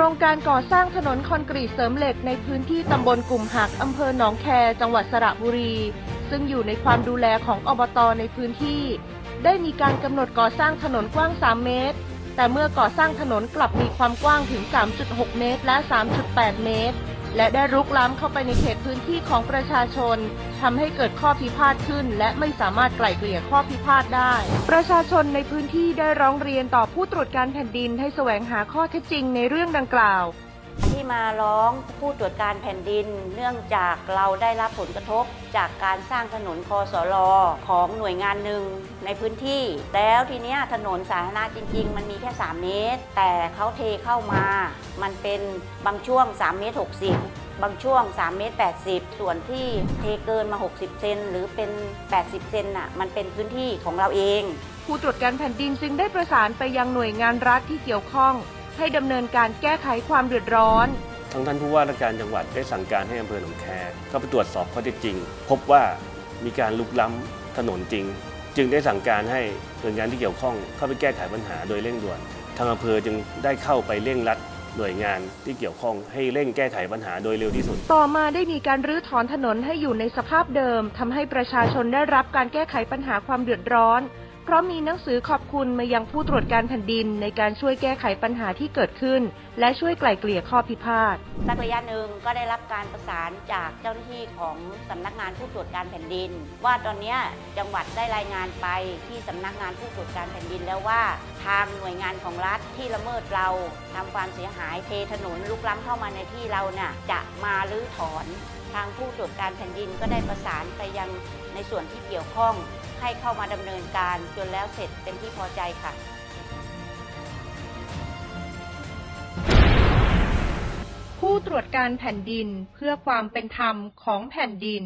ครงการก่อสร้างถนนคอนกรีตเสริมเหล็กในพื้นที่ตำบลกลุ่มหักอำเภอหนองแค จังหวัดสระบุรี ซึ่งอยู่ในความดูแลของอบตในพื้นที่ ได้มีการกำหนดก่อสร้างถนนกว้าง 3 เมตร แต่เมื่อก่อสร้างถนนกลับมีความกว้างถึง 3.6 เมตร และ 3.8 เมตร และได้รุกล้ำเข้าไปในเขตพื้นที่ของประชาชนทำให้เกิดข้อพิพาทขึ้น และไม่สามารถไกล่เกลี่ยข้อพิพาทได้ ประชาชนในพื้นที่ได้ร้องเรียนต่อผู้ตรวจการแผ่นดินให้แสวงหาข้อเท็จจริงในเรื่องดังกล่าว ที่มาร้องผู้ตรวจการแผ่นดิน เนื่องจากเราได้รับผลกระทบ จากการสร้างถนนคอสลอของหน่วยงานหนึ่งในพื้นที่ แล้วทีเนี้ยถนนสาธารณะจริง ๆ มันมีแค่ 3 เมตร แต่เขาเทเข้ามา มันเป็นบางช่วง 3 เมตร 60บางช่วง 3 เมตร 80 ส่วนที่เทเกินมา 60 เซนหรือเป็น 80 เซนน่ะ มันเป็นพื้นที่ของเราเอง ผู้ตรวจการแผ่นดินจึงได้ประสานไปยังหน่วยงานรัฐที่เกี่ยวข้อง ให้ดำเนินการแก้ไขความเดือดร้อนทางท่านผู้ว่าราชการจังหวัดได้สั่งการให้อำเภอหนองแคเข้าไปตรวจสอบข้อเท็จจริง พบว่ามีการลุกล้ำถนนจริง จึงได้สั่งการให้หน่วยงานที่เกี่ยวข้องเข้าไปแก้ไขปัญหาโดยเร่งด่วน ทางอำเภอจึงได้เข้าไปเร่งรัดหน่วยงานที่เกี่ยวข้องให้เร่งแก้ไขปัญหาโดยเร็วที่สุด ต่อมาได้มีการรื้อถอนถนนให้อยู่ในสภาพเดิมทำให้ประชาชนได้รับการแก้ไขปัญหาความเดือดร้อน เพราะมีหนังสือขอบคุณมายังผู้ตรวจการแผ่นดิน ในการช่วยแก้ไขปัญหาที่เกิดขึ้น และช่วยไกล่เกลี่ยข้อพิพาท สักระยะหนึ่งก็ได้รับการประสานจากเจ้าหน้าที่ของสำนักงานผู้ตรวจการแผ่นดิน ว่าตอนนี้จังหวัดได้รายงานไปที่สำนักงานผู้ตรวจการแผ่นดินแล้วว่า ทางหน่วยงานของรัฐที่ละเมิดเราทำความเสียหายเทถนนลุกล้ำเข้ามาในที่เราเนี่ยจะมารื้อถอนทางผู้ตรวจการแผ่นดินก็ได้ประสานไปยังในส่วนที่เกี่ยวข้อง ให้เข้ามาดำเนินการจนแล้วเสร็จเป็นที่พอใจค่ะผู้ตรวจการแผ่นดินเพื่อความเป็นธรรมของแผ่นดิน